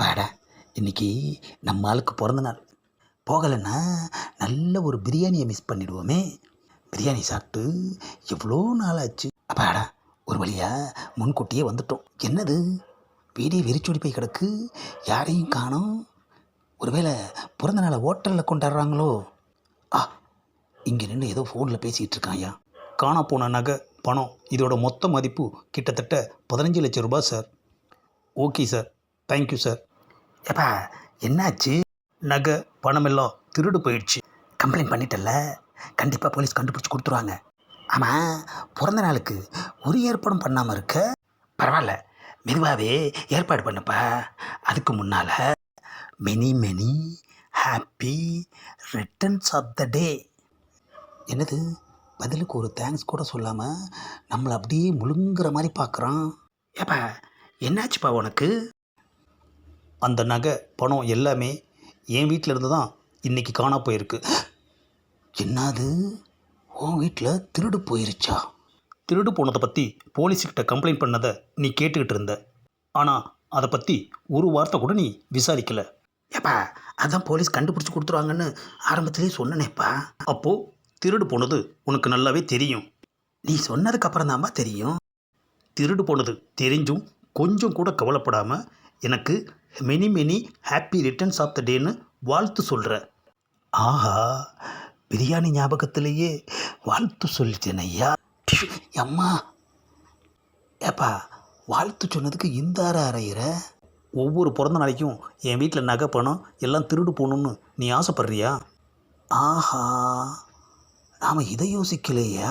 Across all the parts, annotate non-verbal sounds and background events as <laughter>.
அப்பாடா இன்னைக்கு நம்ம ஆளுக்கு பிறந்த நாள். போகலைன்னா நல்ல ஒரு பிரியாணியை மிஸ் பண்ணிடுவோமே. பிரியாணி சாப்பிட்டு எவ்வளோ நாள் ஆச்சு? அப்பாடா ஒரு வழியா முன்கூட்டியே வந்துட்டோம். என்னது? வீடே வெறிச்சொடி போய் கிடக்கு. யாரையும் காணோம். ஒருவேளை பிறந்த நாளை ஹோட்டலில் கொண்டாடுறாங்களோ? ஆ இங்கே நின்று ஏதோ ஃபோனில் பேசிகிட்டு இருக்கான் ஐயா. போன நகை பணம் இதோட மொத்த மதிப்பு கிட்டத்தட்ட பதினஞ்சு லட்சம் ரூபாய் sir okay sir thank you sir ஏப்பா என்னாச்சு? நகை பணமெல்லாம் திருடு போயிடுச்சு. கம்ப்ளைண்ட் பண்ணிட்டல கண்டிப்பாக போலீஸ் கண்டுபிடிச்சி கொடுத்துருவாங்க. ஆமாம் பிறந்த நாளுக்கு ஒரு ஏற்பாடும் பண்ணாமல் இருக்க? பரவாயில்ல. மெதுவாகவே ஏற்பாடு பண்ணுப்பா. அதுக்கு முன்னால் many many happy returns of the day என்னது? பதிலுக்கு ஒரு தேங்க்ஸ் கூட சொல்லாமல் நம்மளை அப்படியே முழுங்குற மாதிரி பார்க்குறான் ஏப்பா என்னாச்சுப்பா உனக்கு? அந்த நகை பணம் எல்லாமே என் வீட்டில் இருந்து தான் இன்றைக்கி காணா போயிருக்கு. என்னது? உன் வீட்டில் திருடு போயிருச்சா? திருடு போனதை பற்றி போலீஸ்கிட்ட கம்ப்ளைண்ட் பண்ணதை நீ கேட்டுக்கிட்டு இருந்த. ஆனால் அதை பற்றி ஒரு வார்த்தை கூட நீ விசாரிக்கல. ஏப்பா அதான் போலீஸ் கண்டுபிடிச்சி கொடுத்துருவாங்கன்னு ஆரம்பத்திலேயே சொன்னனேப்பா. அப்போது திருடு போனது உனக்கு நல்லாவே தெரியும். நீ சொன்னதுக்கு அப்புறம் தான்ப்பா தெரியும். திருடு போனது தெரிஞ்சும் கொஞ்சம் கூட கவலைப்படாமல் எனக்கு many many happy returns of the டேன்னு வாழ்த்து சொல்கிற ஆஹா பிரியாணி ஞாபகத்திலேயே வாழ்த்து சொல்லிட்டேன் ஐயா. அம்மா. ஏப்பா வாழ்த்து சொன்னதுக்கு இந்த அற அறையிற? ஒவ்வொரு பிறந்த நாளைக்கும் என் வீட்டில் நகை பணம் எல்லாம் திருடு போகணுன்னு நீ ஆசைப்படுறியா? ஆஹா நாம் இதை யோசிக்கலையா?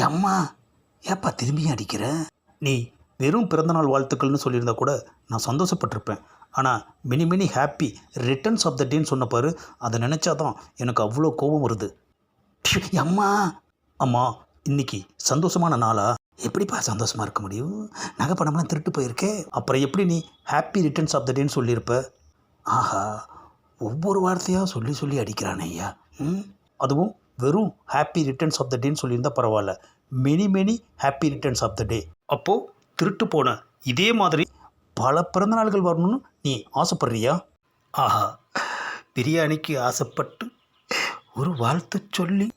அம்மா. ஏப்பா திரும்பியும் அடிக்கிற? நீ வெறும் பிறந்தநாள் வாழ்த்துக்கள்னு சொல்லியிருந்தா கூட நான் சந்தோஷப்பட்டிருப்பேன். ஆனால் mini mini happy returns of the டேன்னு சொன்ன அதை நினச்சா தான் எனக்கு அவ்வளோ கோபம் வருது. அம்மா! அம்மா இன்னைக்கு சந்தோஷமான நாளா? எப்படிப்பா சந்தோஷமாக இருக்க முடியும்? நகை பணம்லாம் திருட்டு போயிருக்கே. அப்புறம் எப்படி நீ ஹாப்பி ரிட்டர்ன்ஸ் ஆஃப் த டேன்னு சொல்லியிருப்ப? ஆஹா ஒவ்வொரு வார்த்தையாக சொல்லி சொல்லி அடிக்கிறானே ஐயா. ம்? அதுவும் வெறும் ஹாப்பி ரிட்டர்ன்ஸ் ஆஃப் த டேன்னு சொல்லியிருந்தால் பரவாயில்ல. Many many happy returns of the day. அப்போது திருட்டு போன இதே மாதிரி பல பிறந்தநாள்கள் வரணும்னு நீ ஆசைப்படுறியா? ஆஹா பிரியாணிக்கு ஆசைப்பட்டு ஒரு வாழ்த்து சொல்லி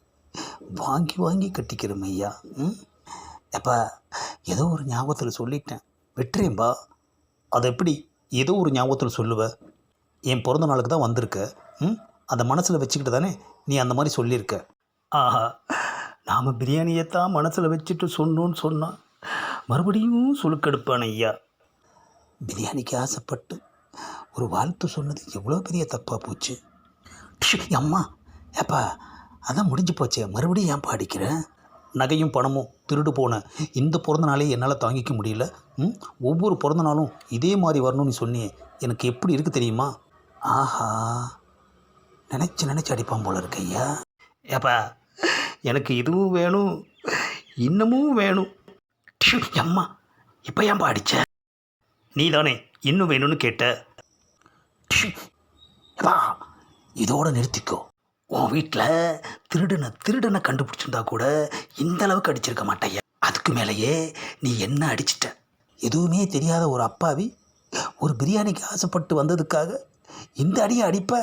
வாங்கி வாங்கி கட்டிக்கிறோம் ஐயா. ம்? எப்பா? ஏதோ ஒரு ஞாபகத்தில் சொல்லிட்டேன். வெற்றியம்பா அதை எப்படி ஏதோ ஒரு ஞாபகத்தில் சொல்லுவ? என் பிறந்த நாளுக்கு தான் வந்திருக்க. ம்? அதை மனசில் வச்சுக்கிட்டு தானே நீ அந்த மாதிரி சொல்லியிருக்க. ஆஹா நாம் பிரியாணியை தான் மனசில் வச்சுட்டு சொன்னோன்னு சொன்னால் மறுபடியும் சுழுக்கெடுப்பான் ஐயா. பிரியாணிக்கு ஆசைப்பட்டு ஒரு வாழ்த்து சொன்னது எவ்வளோ பெரிய தப்பாக போச்சு. அம்மா ஏப்பா அதான் முடிஞ்சு போச்சே மறுபடியும் ஏன் பாடிக்கிறேன் நகையும் பணமும் திருடு போன இந்த பிறந்த நாளே என்னால் தாங்கிக்க முடியல. ம் ஒவ்வொரு பிறந்த நாளும் இதே மாதிரி வரணும்னு சொன்னியே எனக்கு எப்படி இருக்கு தெரியுமா? ஆஹா நினச்சி நினச்சி அடிப்பான் போல இருக்கு ஐயா. ஏப்பா எனக்கு இதுவும் வேணும் இன்னமும் வேணும். டிஷு, அம்மா இப்போ ஏன்பா அடிச்ச? நீ தானே இன்னும் வேணும்னு கேட்ட. எப்பா இதோட நிறுத்திக்கோ. உன் வீட்டில் திருடனை திருடனை கண்டுபிடிச்சிருந்தா கூட இந்த அளவுக்கு அடிச்சிருக்க மாட்டேயா அதுக்கு மேலேயே நீ என்ன அடிச்சிட்ட? எதுவுமே தெரியாத ஒரு அப்பாவி ஒரு பிரியாணிக்கு ஆசைப்பட்டு வந்ததுக்காக இந்த அடியை அடிப்ப?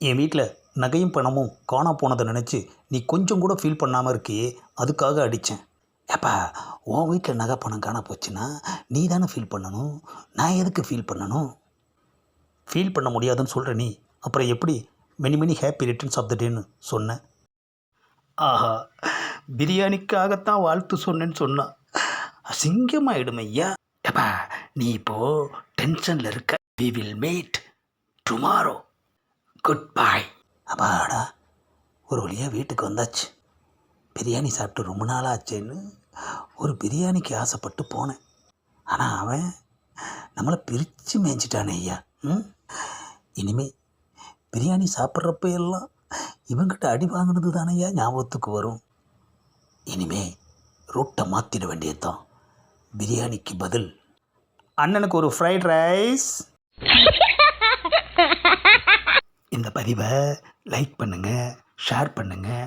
என் வீட்டில் நகையும் பணமும் காணா போனதை நினச்சி நீ கொஞ்சம் கூட ஃபீல் பண்ணாமல் இருக்கியே அதுக்காக அடித்தேன் ஏப்பா உன் வீட்டில் நகை பணம் காண போச்சுன்னா நீ தானே ஃபீல் பண்ணணும்? நான் எதுக்கு ஃபீல் பண்ணணும்? ஃபீல் பண்ண முடியாதுன்னு சொல்கிற நீ. அப்புறம் எப்படி? Many many happy returns of the டேன்னு சொன்னேன் ஆஹா பிரியாணிக்காகத்தான் வாழ்த்து சொன்னேன்னு சொன்னான் அசிங்கமாயிடும் ஐயா. ஏப்பா நீ இப்போ டென்ஷனில் இருக்க. We will meet tomorrow good bye அப்பாடா ஒரு வழியாக வீட்டுக்கு வந்தாச்சு. பிரியாணி சாப்பிட்டு ரொம்ப நாள் ஆச்சேன்னு ஒரு பிரியாணிக்கு ஆசைப்பட்டு போனேன். ஆனால் அவன் நம்மளை பிரித்து மேய்ஞ்சிட்டானே ஐயா. ம்? இனிமே பிரியாணி சாப்பிட்றப்ப எல்லாம் இவங்கிட்ட அடி வாங்கினது தானையா ஞாபகத்துக்கு வரும். இனிமே ரூட்டை மாற்றிட வேண்டியதுதான். பிரியாணிக்கு பதில். அண்ணனுக்கு ஒரு ஃப்ரைட் ரைஸ் <laughs> இந்த பதிவை லைக் பண்ணுங்கள் ஷேர் பண்ணுங்கள்